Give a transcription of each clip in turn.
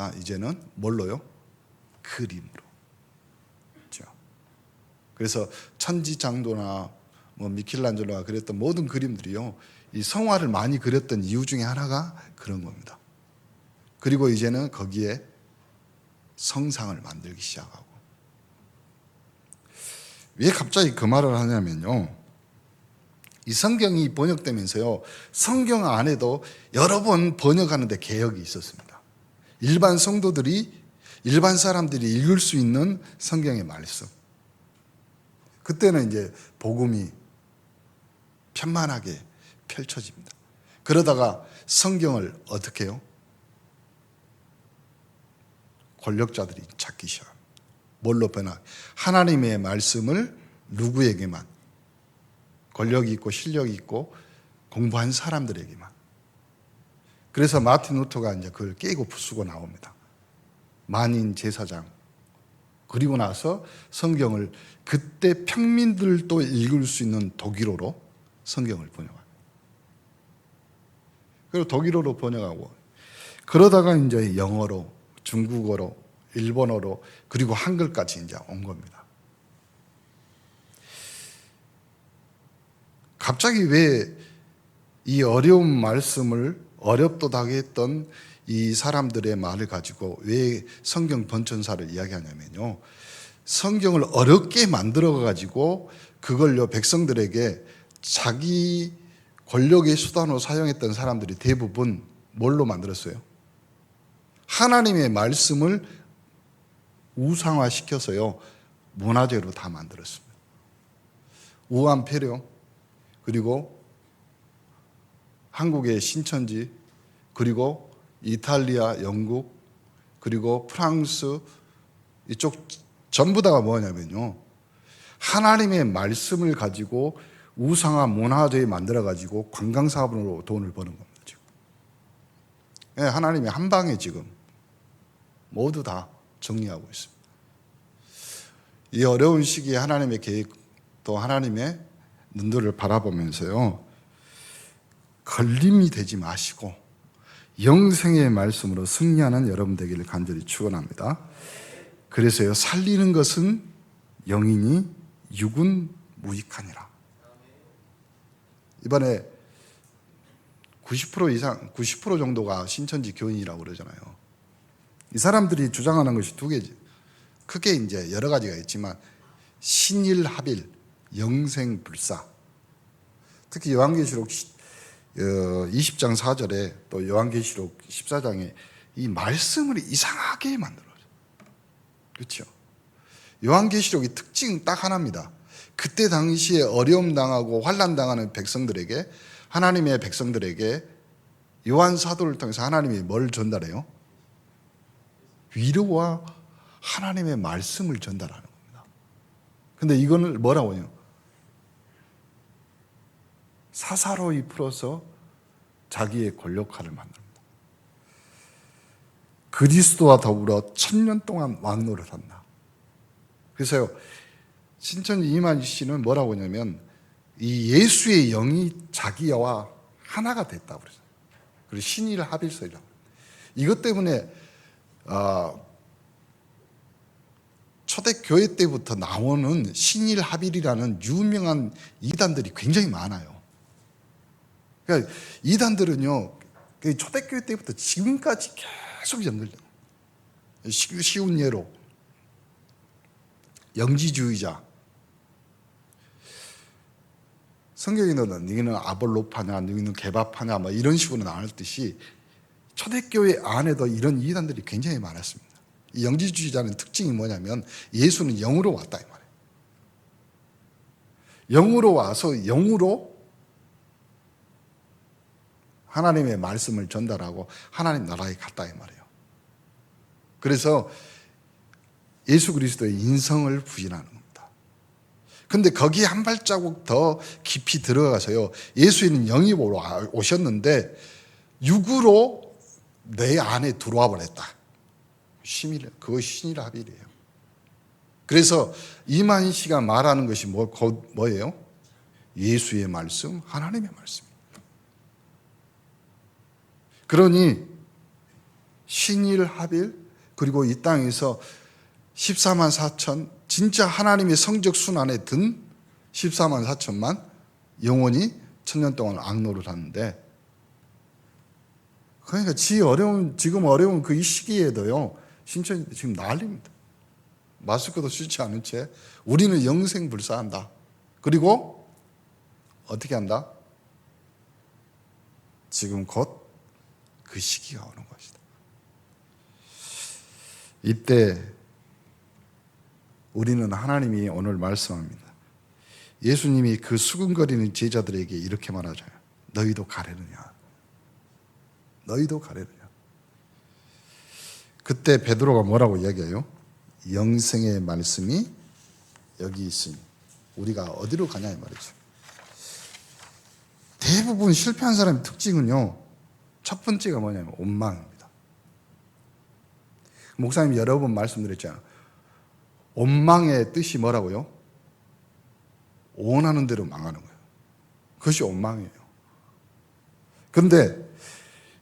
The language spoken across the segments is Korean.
가 이제는 뭘로요? 그림으로. 그렇죠? 그래서 천지장도나 뭐 미켈란젤로가 그렸던 모든 그림들이요. 이 성화를 많이 그렸던 이유 중에 하나가 그런 겁니다. 그리고 이제는 거기에 성상을 만들기 시작하고 왜 갑자기 그 말을 하냐면요. 이 성경이 번역되면서요. 성경 안에도 여러 번 번역하는데 개혁이 있었습니다. 일반 성도들이 일반 사람들이 읽을 수 있는 성경의 말씀. 그때는 이제 복음이 편만하게 펼쳐집니다. 그러다가 성경을 어떻게 해요? 권력자들이 찾기 시작. 뭘로 변화? 하나님의 말씀을 누구에게만 권력이 있고 실력이 있고 공부한 사람들에게만. 그래서 마틴 루터가 이제 그걸 깨고 부수고 나옵니다. 만인 제사장. 그리고 나서 성경을 그때 평민들도 읽을 수 있는 독일어로 성경을 번역합니다. 그리고 독일어로 번역하고 그러다가 이제 영어로 중국어로 일본어로 그리고 한글까지 이제 온 겁니다. 갑자기 왜 이 어려운 말씀을 어렵도다게 했던 이 사람들의 말을 가지고 왜 성경 번천사를 이야기하냐면요. 성경을 어렵게 만들어 가지고 그걸요 백성들에게 자기 권력의 수단으로 사용했던 사람들이 대부분 뭘로 만들었어요? 하나님의 말씀을 우상화시켜서요 문화재로 다 만들었습니다. 우한 폐렴 그리고 한국의 신천지 그리고 이탈리아, 영국 그리고 프랑스 이쪽 전부 다가 뭐냐면요 하나님의 말씀을 가지고 우상화 문화재에 만들어 가지고 관광 사업으로 돈을 버는 겁니다. 지금 예, 하나님이 한 방에 지금 모두 다 정리하고 있습니다. 이 어려운 시기에 하나님의 계획 또 하나님의 눈들을 바라보면서요. 걸림이 되지 마시고 영생의 말씀으로 승리하는 여러분 되기를 간절히 축원합니다. 그래서요. 살리는 것은 영이니 육은 무익하니라. 이번에 90% 이상 90% 정도가 신천지 교인이라고 그러잖아요. 이 사람들이 주장하는 것이 두 개지. 크게 이제 여러 가지가 있지만 신일합일, 영생불사. 특히 요한계시록 20장 4절에 또 요한계시록 14장에 이 말씀을 이상하게 만들어요. 그렇죠? 요한계시록의 특징 딱 하나입니다. 그때 당시에 어려움 당하고 환란 당하는 백성들에게 하나님의 백성들에게 요한 사도를 통해서 하나님이 뭘 전달해요? 위로와 하나님의 말씀을 전달하는 겁니다. 근데 이거는 뭐라고 해요? 사사로이 풀어서 자기의 권력화를 만듭니다. 그리스도와 더불어 천년 동안 왕노를 한다. 그래서요, 신천지 이만희 씨는 뭐라고 하냐면, 이 예수의 영이 자기와 하나가 됐다고 그러죠. 그리고 신일 합일서이라고. 이것 때문에, 아, 초대교회 때부터 나오는 신일 합일이라는 유명한 이단들이 굉장히 많아요. 그러니까 이단들은요, 그 초대교회 때부터 지금까지 계속 연결돼요. 쉬운 예로 영지주의자. 성경에는 너희는 아볼로파냐, 너희는 개바파냐, 뭐 이런 식으로 나눴듯이 초대교회 안에도 이런 이단들이 굉장히 많았습니다. 이 영지주의자는 특징이 뭐냐면 예수는 영으로 왔다. 영으로 와서 영으로 하나님의 말씀을 전달하고 하나님 나라에 갔다 이 말이에요. 그래서 예수 그리스도의 인성을 부인하는 겁니다. 근데 거기에 한 발자국 더 깊이 들어가서요. 예수님은 영이 오셨는데 육으로 내 안에 들어와 버렸다. 심일 그것이 신이라 합일이에요. 그래서 이만희 씨가 말하는 것이 뭐, 뭐예요? 예수의 말씀, 하나님의 말씀. 그러니 신일 하빌 그리고 이 땅에서 14만 4천 진짜 하나님의 성적 순환에 든 14만 4천만 영혼이 천년 동안 악노를 하는데 그러니까 지 어려운 지금 어려운 그 이 시기에도요 신천이 지금 난립니다. 마스크도 쓰지 않은 채 우리는 영생 불사한다. 그리고 어떻게 한다? 지금 곧 그 시기가 오는 것이다. 이때 우리는 하나님이 오늘 말씀합니다. 예수님이 그 수근거리는 제자들에게 이렇게 말하죠. 너희도 가려느냐? 너희도 가려느냐? 그때 베드로가 뭐라고 이야기해요? 영생의 말씀이 여기 있으니 우리가 어디로 가냐 이 말이죠. 대부분 실패한 사람의 특징은요. 첫 번째가 뭐냐면 원망입니다. 목사님 여러 번 말씀드렸잖아요. 원망의 뜻이 뭐라고요? 원하는 대로 망하는 거예요. 그것이 원망이에요. 그런데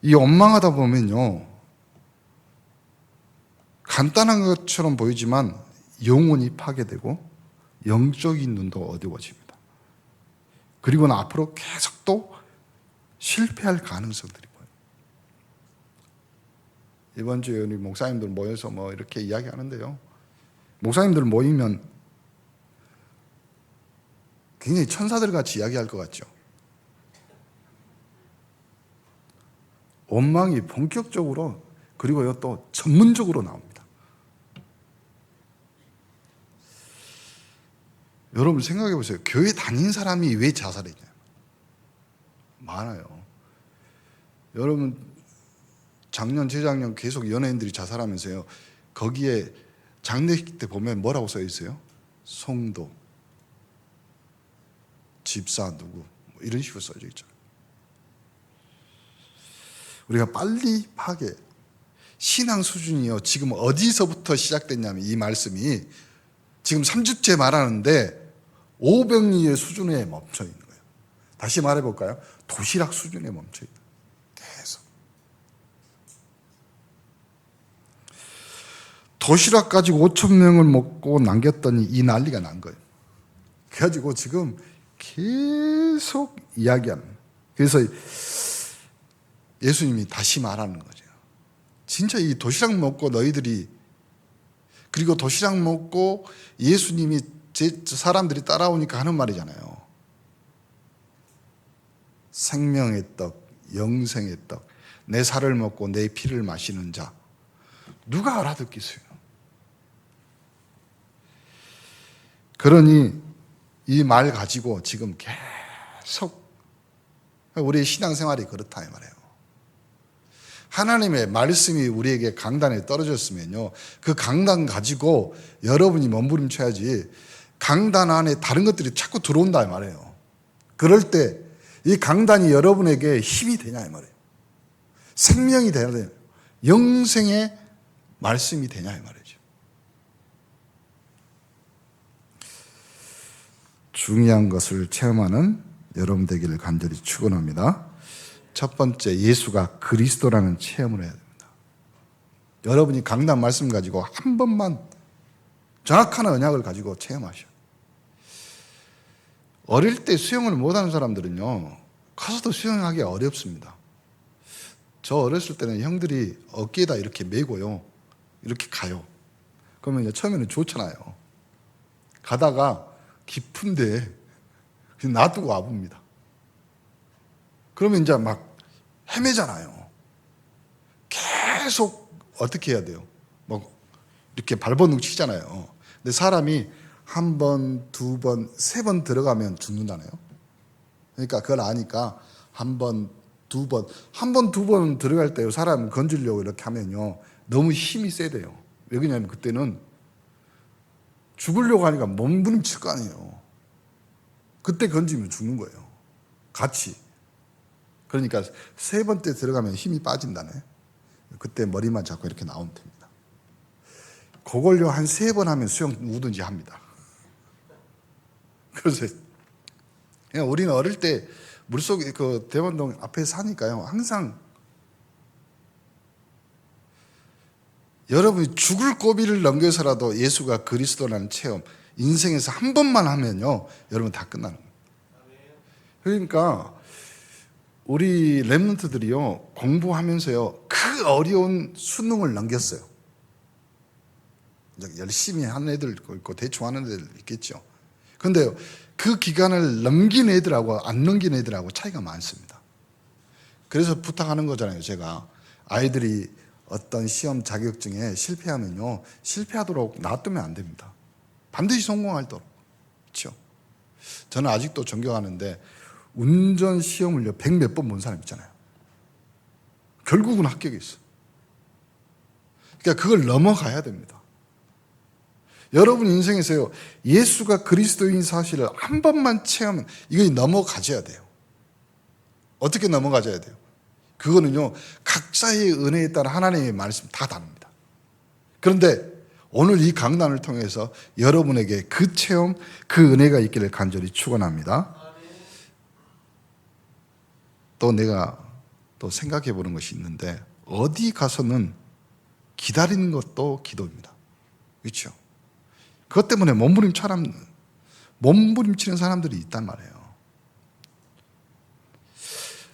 이 원망하다 보면요. 간단한 것처럼 보이지만 영혼이 파괴되고 영적인 눈도 어두워집니다. 그리고는 앞으로 계속 또 실패할 가능성들이. 이번 주에 우리 목사님들 모여서 뭐 이렇게 이야기하는데요. 목사님들 모이면 굉장히 천사들 같이 이야기할 것 같죠. 원망이 본격적으로 그리고요 또 전문적으로 나옵니다. 여러분 생각해 보세요. 교회 다닌 사람이 왜 자살했냐? 많아요. 여러분 작년 재작년 계속 연예인들이 자살하면서요. 거기에 장례식 때 보면 뭐라고 써 있어요? 송도, 집사 누구 뭐 이런 식으로 써져 있잖아요. 우리가 빨리 파괴 신앙 수준이요. 지금 어디서부터 시작됐냐면 이 말씀이 지금 3주째 말하는데 오병이의 수준에 멈춰 있는 거예요. 다시 말해 볼까요? 도시락 수준에 멈춰 있는 계속. 도시락 가지고 5천 명을 먹고 남겼더니 이 난리가 난 거예요. 그래가지고 지금 계속 이야기하는. 그래서 예수님이 다시 말하는 거죠. 진짜 이 도시락 먹고 너희들이 그리고 도시락 먹고 예수님이 제 사람들이 따라오니까 하는 말이잖아요. 생명의 떡, 영생의 떡, 내 살을 먹고 내 피를 마시는 자. 누가 알아듣겠어요? 그러니 이 말 가지고 지금 계속 우리의 신앙생활이 그렇다 이 말이에요. 하나님의 말씀이 우리에게 강단에 떨어졌으면요. 그 강단 가지고 여러분이 몸부림쳐야지 강단 안에 다른 것들이 자꾸 들어온다 이 말이에요. 그럴 때 이 강단이 여러분에게 힘이 되냐 이 말이에요. 생명이 되냐. 영생의 말씀이 되냐 이 말이죠. 중요한 것을 체험하는 여러분 되기를 간절히 축원합니다. 첫 번째 예수가 그리스도라는 체험을 해야 됩니다. 여러분이 강단 말씀 가지고 한 번만 정확한 언약을 가지고 체험하셔. 어릴 때 수영을 못하는 사람들은요, 커서도 수영하기 어렵습니다. 저 어렸을 때는 형들이 어깨에다 이렇게 메고요, 이렇게 가요. 그러면 이제 처음에는 좋잖아요. 가다가 깊은데 그냥 놔두고 와봅니다. 그러면 이제 막 헤매잖아요. 계속 어떻게 해야 돼요? 뭐 이렇게 발버둥 치잖아요. 근데 사람이 한 번, 두 번, 세 번 들어가면 죽는다네요. 그러니까 그걸 아니까 한 번, 두 번, 한 번, 두 번 들어갈 때요. 사람 건지려고 이렇게 하면요. 너무 힘이 세대요. 왜 그러냐면 그때는 죽으려고 하니까 몸부림칠 거 아니에요. 그때 건지면 죽는 거예요. 같이. 그러니까 세 번째 들어가면 힘이 빠진다네. 그때 머리만 잡고 이렇게 나오면 됩니다. 그걸요 한 세 번 하면 수영 누구든지 합니다. 그래서 우리는 어릴 때 물속에 그 대원동 앞에 사니까요 항상 여러분이 죽을 고비를 넘겨서라도 예수가 그리스도라는 체험 인생에서 한 번만 하면요 여러분 다 끝나는 거예요. 그러니까 우리 랩런트들이요 공부하면서요 그 어려운 수능을 넘겼어요. 열심히 하는 애들도 있고 대충 하는 애들 있겠죠. 그런데 그 기간을 넘긴 애들하고 안 넘긴 애들하고 차이가 많습니다. 그래서 부탁하는 거잖아요. 제가 아이들이 어떤 시험 자격증에 실패하면요 실패하도록 놔두면 안 됩니다. 반드시 성공하도록 그렇죠. 저는 아직도 존경하는데 운전 시험을요 백 몇 번 본 사람 있잖아요. 결국은 합격했어. 그러니까 그걸 넘어가야 됩니다. 여러분 인생에서요 예수가 그리스도인 사실을 한 번만 체험은 이거 넘어가져야 돼요. 어떻게 넘어가져야 돼요? 그거는요 각자의 은혜에 따라 하나님의 말씀 다 다릅니다. 그런데 오늘 이 강단을 통해서 여러분에게 그 체험, 그 은혜가 있기를 간절히 축원합니다. 또 내가 또 생각해 보는 것이 있는데 어디 가서는 기다리는 것도 기도입니다. 그렇죠? 그것 때문에 몸부림 처럼 몸부림치는 사람들이 있단 말이에요.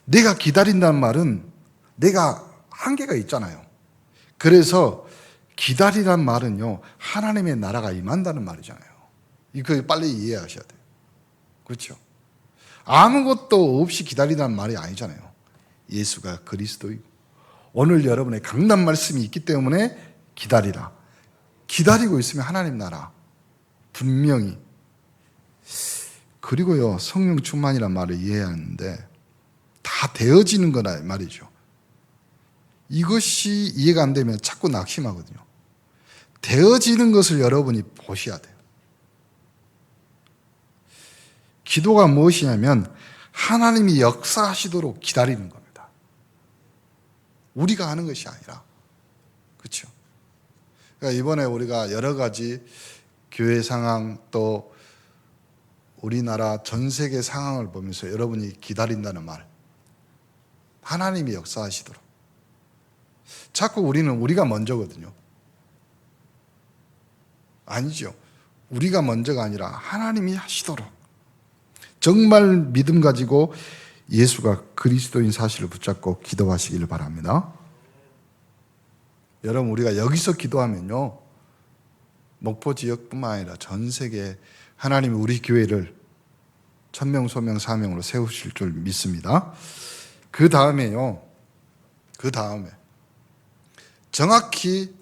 내가 기다린다는 말은 내가 한계가 있잖아요. 그래서 기다리란 말은요, 하나님의 나라가 임한다는 말이잖아요. 이거 빨리 이해하셔야 돼요. 그렇죠? 아무것도 없이 기다리라는 말이 아니잖아요. 예수가 그리스도이고, 오늘 여러분의 강단 말씀이 있기 때문에 기다리라. 기다리고 있으면 하나님 나라. 분명히. 그리고요, 성령 충만이란 말을 이해하는데, 다 되어지는 거나 말이죠. 이것이 이해가 안 되면 자꾸 낙심하거든요. 되어지는 것을 여러분이 보셔야 돼요. 기도가 무엇이냐면 하나님이 역사하시도록 기다리는 겁니다. 우리가 하는 것이 아니라 그렇죠. 그러니까 이번에 우리가 여러 가지 교회 상황 또 우리나라 전 세계 상황을 보면서 여러분이 기다린다는 말 하나님이 역사하시도록 자꾸 우리는 우리가 먼저거든요. 아니죠. 우리가 먼저가 아니라 하나님이 하시도록 정말 믿음 가지고 예수가 그리스도인 사실을 붙잡고 기도하시기를 바랍니다. 여러분 우리가 여기서 기도하면요. 목포 지역뿐만 아니라 전 세계 하나님이 우리 교회를 천명 소명 사명으로 세우실 줄 믿습니다. 그 다음에요. 그 다음에 정확히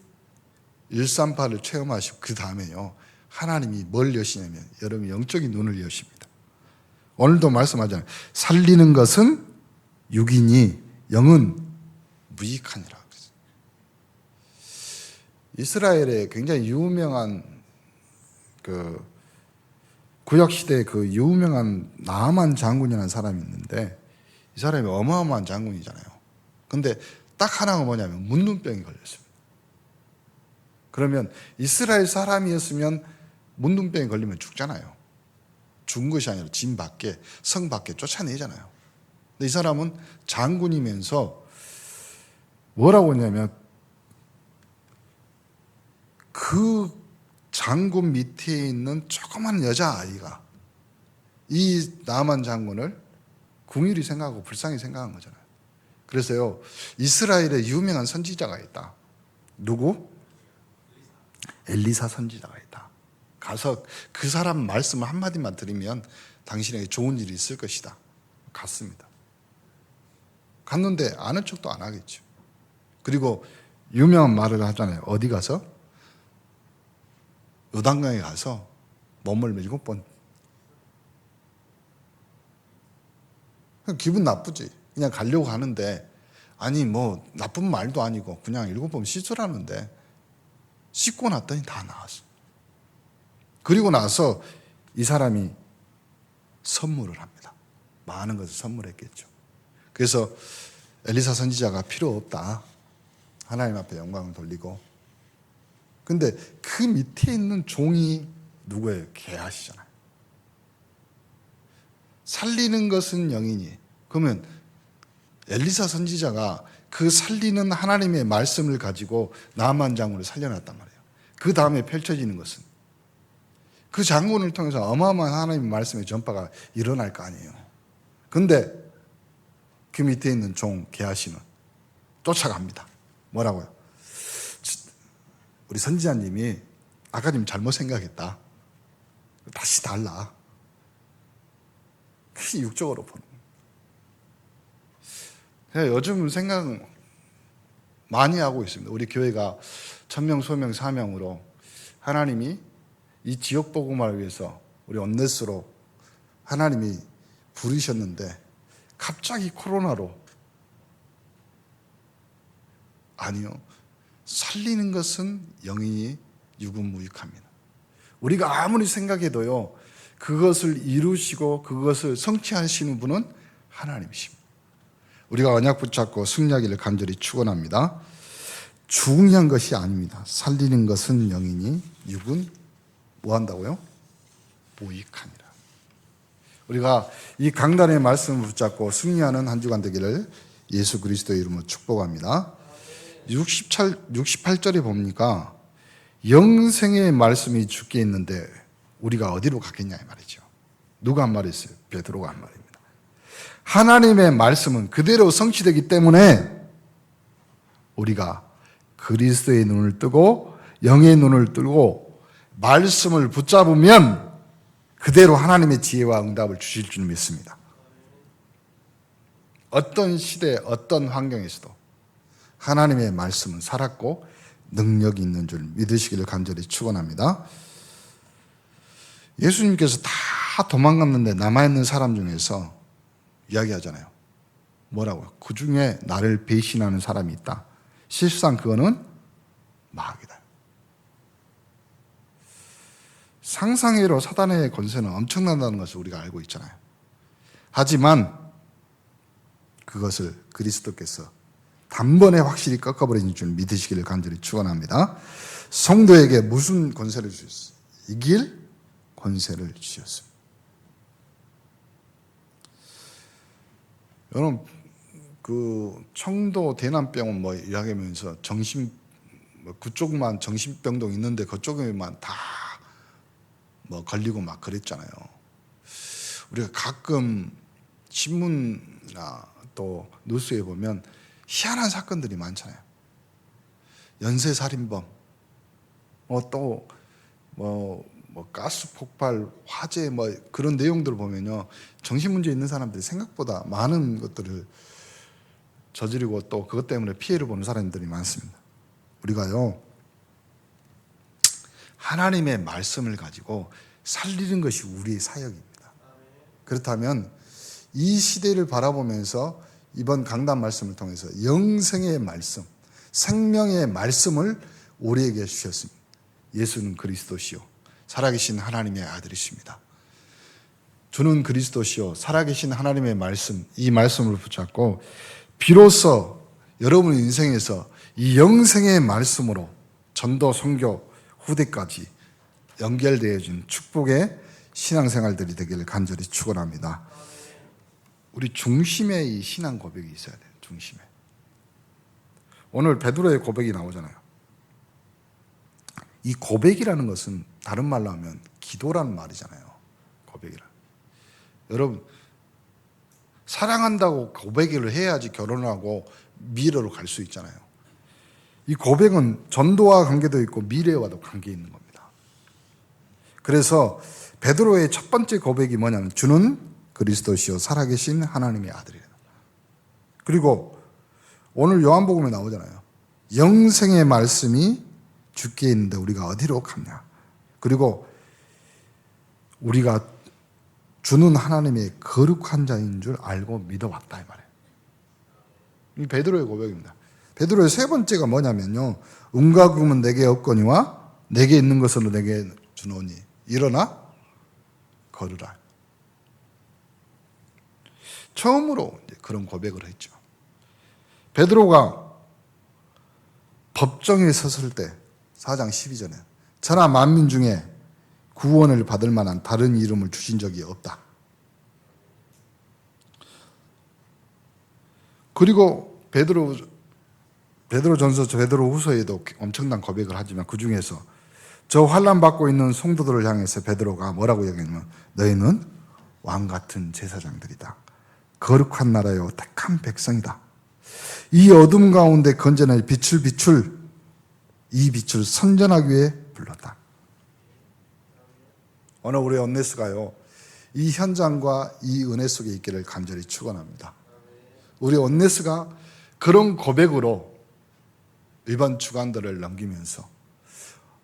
138을 체험하시고 그 다음에요. 하나님이 뭘 여시냐면 여러분 영적인 눈을 여십니다. 오늘도 말씀하잖아요. 살리는 것은 육이니 영은 무익하니라. 이스라엘에 굉장히 유명한 그 구약 시대 그 유명한 나만 장군이라는 사람이 있는데 이 사람이 어마어마한 장군이잖아요. 근데 딱 하나가 뭐냐면 문둥병이 걸렸습니다. 그러면 이스라엘 사람이었으면 문둥병이 걸리면 죽잖아요. 죽은 것이 아니라 진 밖에 성 밖에 쫓아내잖아요. 근데 이 사람은 장군이면서 뭐라고 했냐면 그 장군 밑에 있는 조그만 여자 아이가 이 나만 장군을 궁일이 생각하고 불쌍히 생각한 거잖아요. 그래서요 이스라엘에 유명한 선지자가 있다. 누구? 엘리사 선지자가 있다. 가서 그 사람 말씀 한마디만 들으면 당신에게 좋은 일이 있을 것이다. 갔습니다. 갔는데 아는 척도 안 하겠죠. 그리고 유명한 말을 하잖아요. 어디 가서? 요단강에 가서 몸을 일곱 번 기분 나쁘지. 그냥 가려고 하는데 아니 뭐 나쁜 말도 아니고 그냥 일곱 번 씻으라는데 씻고 났더니 다 나았어. 그리고 나서 이 사람이 선물을 합니다. 많은 것을 선물했겠죠. 그래서 엘리사 선지자가 필요 없다. 하나님 앞에 영광을 돌리고. 근데 그 밑에 있는 종이 누구예요? 개하시잖아요. 살리는 것은 영이니. 그러면 엘리사 선지자가 그 살리는 하나님의 말씀을 가지고 나만 장군을 살려놨단 말이에요. 그 다음에 펼쳐지는 것은 그 장군을 통해서 어마어마한 하나님의 말씀의 전파가 일어날 거 아니에요. 근데 그 밑에 있는 종 게하시는 쫓아갑니다. 뭐라고요? 우리 선지자님이 아까님 잘못 생각했다. 다시 달라. 그게 육적으로 보는 거예요. 요즘 생각 많이 하고 있습니다. 우리 교회가 천명, 소명, 사명으로 하나님이 이 지역 복음을 위해서 우리 언넷으로 하나님이 부르셨는데 갑자기 코로나로 아니요. 살리는 것은 영인이 유구무익합니다. 우리가 아무리 생각해도요. 그것을 이루시고 그것을 성취하시는 분은 하나님이십니다. 우리가 언약 붙잡고 승리하기를 간절히 축원합니다. 중요한 것이 아닙니다. 살리는 것은 영이니 육은 뭐 한다고요? 무익하니라. 우리가 이 강단의 말씀을 붙잡고 승리하는 한 주간 되기를 예수 그리스도의 이름으로 축복합니다. 68, 68절에 봅니까? 영생의 말씀이 죽게 있는데 우리가 어디로 갔겠냐 이 말이죠. 누가 한 말이었어요? 베드로가 한 말입니다. 하나님의 말씀은 그대로 성취되기 때문에 우리가 그리스도의 눈을 뜨고 영의 눈을 뜨고 말씀을 붙잡으면 그대로 하나님의 지혜와 응답을 주실 줄 믿습니다. 어떤 시대, 어떤 환경에서도 하나님의 말씀은 살았고 능력이 있는 줄 믿으시기를 간절히 축원합니다. 예수님께서 다 도망갔는데 남아있는 사람 중에서 이야기하잖아요. 뭐라고요? 그 중에 나를 배신하는 사람이 있다. 실상 그거는 마귀다. 상상외로 사단의 권세는 엄청난다는 것을 우리가 알고 있잖아요. 하지만 그것을 그리스도께서 단번에 확실히 꺾어버린 줄 믿으시기를 간절히 축원합니다. 성도에게 무슨 권세를 주셨어요? 이길 권세를 주셨습니다. 여러분 그 청도 대남병원 뭐 이야기하면서 정신 뭐 그쪽만 정신병동 있는데 그쪽에만 다 뭐 걸리고 막 그랬잖아요. 우리가 가끔 신문이나 또 뉴스에 보면 희한한 사건들이 많잖아요. 연쇄 살인범, 뭐또뭐 뭐, 뭐 가스 폭발, 화재 뭐 그런 내용들을 보면요 정신 문제 있는 사람들이 생각보다 많은 것들을 저지르고 또 그것 때문에 피해를 보는 사람들이 많습니다. 우리가요 하나님의 말씀을 가지고 살리는 것이 우리의 사역입니다. 그렇다면 이 시대를 바라보면서 이번 강단 말씀을 통해서 영생의 말씀, 생명의 말씀을 우리에게 주셨습니다. 예수는 그리스도시요 살아계신 하나님의 아들이십니다. 주는 그리스도시요 살아계신 하나님의 말씀 이 말씀을 붙잡고 비로소 여러분의 인생에서 이 영생의 말씀으로 전도 선교 후대까지 연결되어진 축복의 신앙생활들이 되기를 간절히 축원합니다. 우리 중심에 이 신앙 고백이 있어야 돼요. 중심에. 오늘 베드로의 고백이 나오잖아요. 이 고백이라는 것은 다른 말로 하면 기도라는 말이잖아요. 고백이라. 여러분 사랑한다고 고백을 해야지 결혼을 하고 미래로 갈 수 있잖아요. 이 고백은 전도와 관계도 있고 미래와도 관계 있는 겁니다. 그래서 베드로의 첫 번째 고백이 뭐냐면 주는 그리스도시요 살아계신 하나님의 아들이다. 그리고 오늘 요한복음에 나오잖아요. 영생의 말씀이 죽게 있는데 우리가 어디로 갔냐? 그리고 우리가 주는 하나님의 거룩한 자인 줄 알고 믿어왔다 이 말이에요. 이 베드로의 고백입니다. 베드로의 세 번째가 뭐냐면요. 은과 금은 내게 없거니와 내게 있는 것으로 내게 주노니 일어나 걸으라. 처음으로 그런 고백을 했죠. 베드로가 법정에 섰을 때 4장 12절에 천하 만민 중에 구원을 받을 만한 다른 이름을 주신 적이 없다. 그리고 베드로 베드로 전서 베드로 후서에도 엄청난 고백을 하지만 그 중에서 저 환란 받고 있는 성도들을 향해서 베드로가 뭐라고 얘기하냐면 너희는 왕 같은 제사장들이다. 거룩한 나라요 택한 백성이다. 이 어둠 가운데 건전한 빛을 비출 이 빛을 선전하기 위해 불렀다. 오늘 우리 언네스가요 이 현장과 이 은혜 속에 있기를 간절히 축원합니다. 우리 언네스가 그런 고백으로 일반 주간들을 넘기면서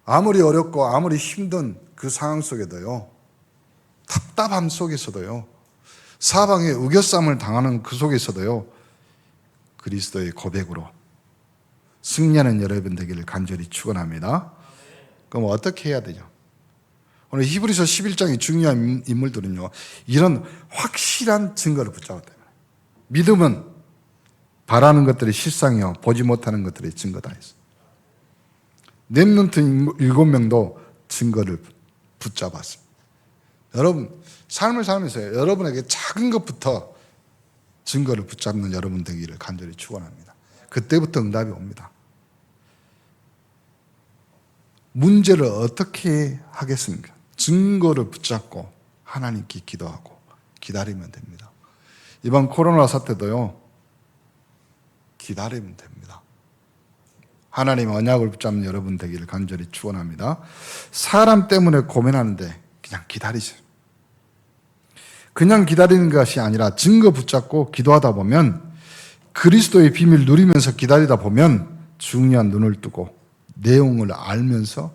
아무리 어렵고 아무리 힘든 그 상황 속에도요 답답함 속에서도요 사방에 우겨쌈을 당하는 그 속에서도요 그리스도의 고백으로 승리하는 여러분 되기를 간절히 축원합니다. 그럼 어떻게 해야 되죠? 오늘 히브리서 11장의 중요한 인물들은요 이런 확실한 증거를 붙잡았다. 믿음은 바라는 것들이 실상이요 보지 못하는 것들의 증거다 했어. 렘넌트 일곱 명도 증거를 붙잡았습니다. 여러분 삶을 살면서 여러분에게 작은 것부터 증거를 붙잡는 여러분 되기를 간절히 축원합니다. 그때부터 응답이 옵니다. 문제를 어떻게 하겠습니까? 증거를 붙잡고 하나님께 기도하고 기다리면 됩니다. 이번 코로나 사태도요, 기다리면 됩니다. 하나님 언약을 붙잡는 여러분 되기를 간절히 축원합니다. 사람 때문에 고민하는데 그냥 기다리세요. 그냥 기다리는 것이 아니라 증거 붙잡고 기도하다 보면 그리스도의 비밀 누리면서 기다리다 보면 중요한 눈을 뜨고 내용을 알면서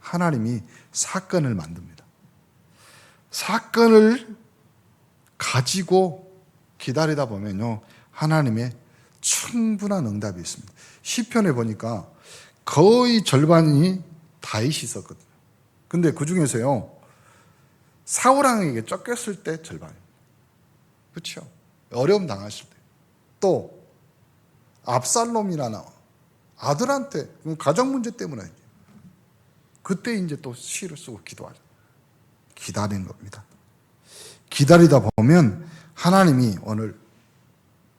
하나님이 사건을 만듭니다. 사건을 가지고 기다리다 보면요. 하나님의 충분한 응답이 있습니다. 시편에 보니까 거의 절반이 다윗이 있었거든요. 근데 그 중에서요. 사울왕에게 쫓겼을 때 절반입니다. 그렇죠? 어려움 당했을 때. 또 압살롬이라나 아들한테 가정 문제 때문에 그때 이제 또 시를 쓰고 기도하죠. 기다리는 겁니다. 기다리다 보면 하나님이 오늘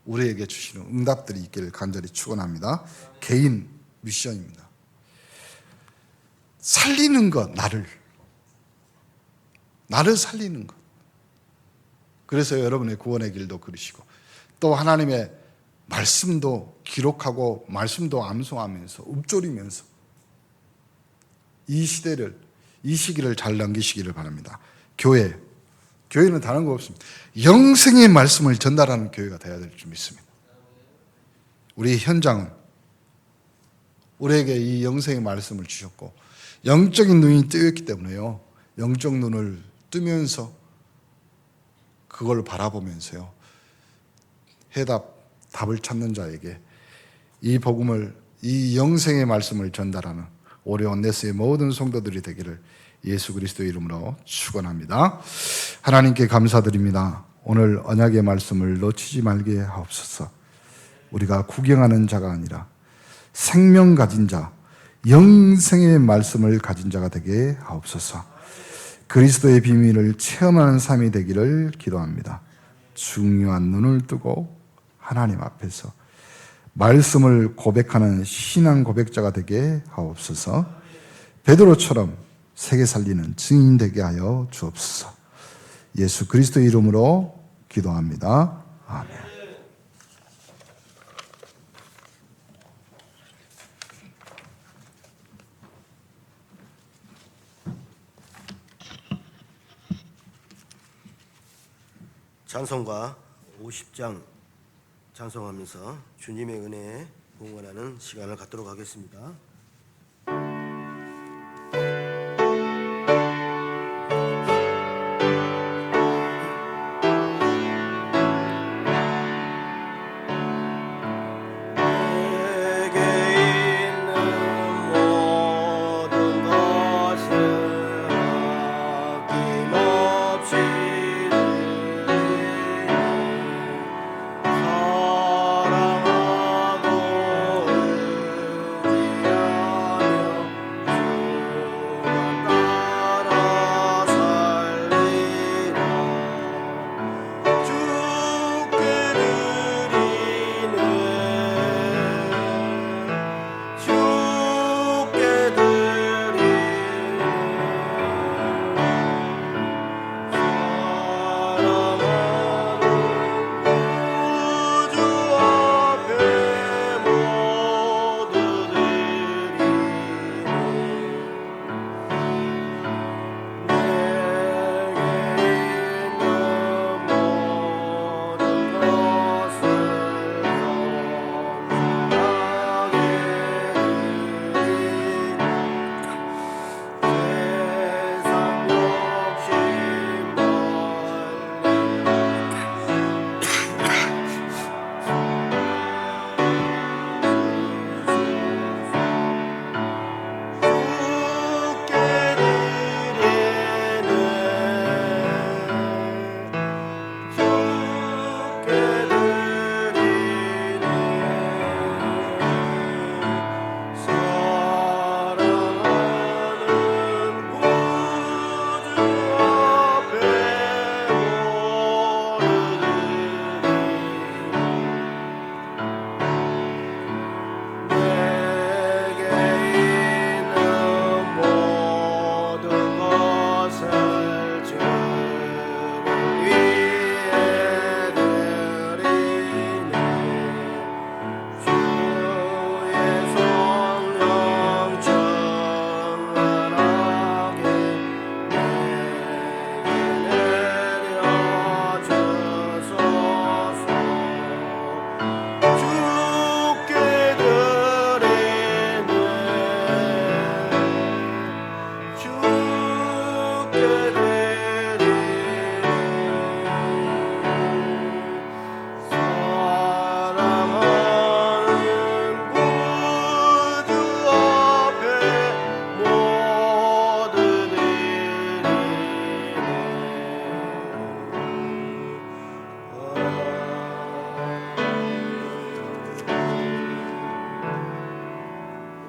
우리에게 주시는 응답들이 있기를 간절히 축원합니다. 개인 미션입니다. 살리는 것 나를 나를 살리는 것. 그래서 여러분의 구원의 길도 그러시고 또 하나님의 말씀도 기록하고 말씀도 암송하면서 읊조리면서 이 시대를 이 시기를 잘 넘기시기를 바랍니다. 교회 교회는 다른 거 없습니다. 영생의 말씀을 전달하는 교회가 되어야 될 줄 믿습니다. 우리 현장은 우리에게 이 영생의 말씀을 주셨고 영적인 눈이 뜨였기 때문에요. 영적 눈을 뜨면서 그걸 바라보면서요. 해답 답을 찾는 자에게 이 복음을 이 영생의 말씀을 전달하는 오레온 네스의 모든 성도들이 되기를 예수 그리스도 이름으로 축원합니다. 하나님께 감사드립니다. 오늘 언약의 말씀을 놓치지 말게 하옵소서. 우리가 구경하는 자가 아니라 생명 가진 자, 영생의 말씀을 가진 자가 되게 하옵소서. 그리스도의 비밀을 체험하는 삶이 되기를 기도합니다. 중요한 눈을 뜨고 하나님 앞에서 말씀을 고백하는 신앙 고백자가 되게 하옵소서. 베드로처럼 세계 살리는 증인 되게 하여 주옵소서. 예수 그리스도 이름으로 기도합니다. 아멘. 찬송가 50장 찬송하면서 주님의 은혜에 봉헌하는 시간을 갖도록 하겠습니다.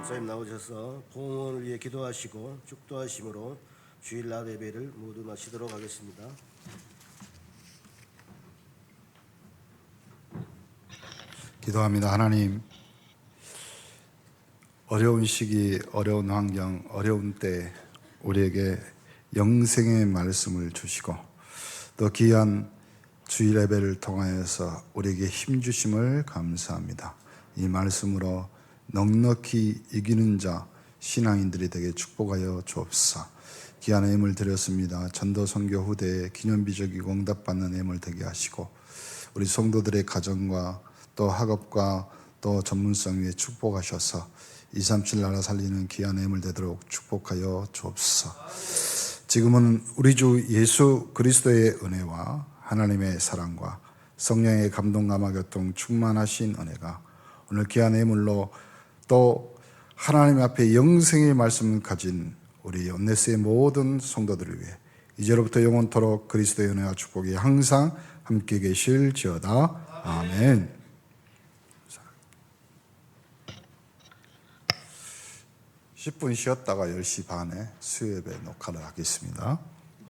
목사님 나오셔서 봉헌을 위해 기도하시고 축도하심으로 주일날 예배를 모두 마치도록 하겠습니다. 기도합니다. 하나님, 어려운 시기, 어려운 환경, 어려운 때 우리에게 영생의 말씀을 주시고 또 귀한 주일 예배를 통하여서 우리에게 힘 주심을 감사합니다. 이 말씀으로 넉넉히 이기는 자 신앙인들이 되게 축복하여 주옵소서. 귀한 애물 드렸습니다. 전도 선교 후대에 기념비적이고 응답받는 애물 되게 하시고 우리 성도들의 가정과 또 학업과 또 전문성 위에 축복하셔서 237 나라 살리는 귀한 애물 되도록 축복하여 주옵소서. 지금은 우리 주 예수 그리스도의 은혜와 하나님의 사랑과 성령의 감동 감화 교통 충만하신 은혜가 오늘 귀한 애물로 또 하나님 앞에 영생의 말씀을 가진 우리 온네스의 모든 성도들을 위해 이제로부터 영원토록 그리스도의 은혜와 축복이 항상 함께 계실지어다. 아멘. 10분 쉬었다가 10시 반에 수요예배 녹화를 하겠습니다.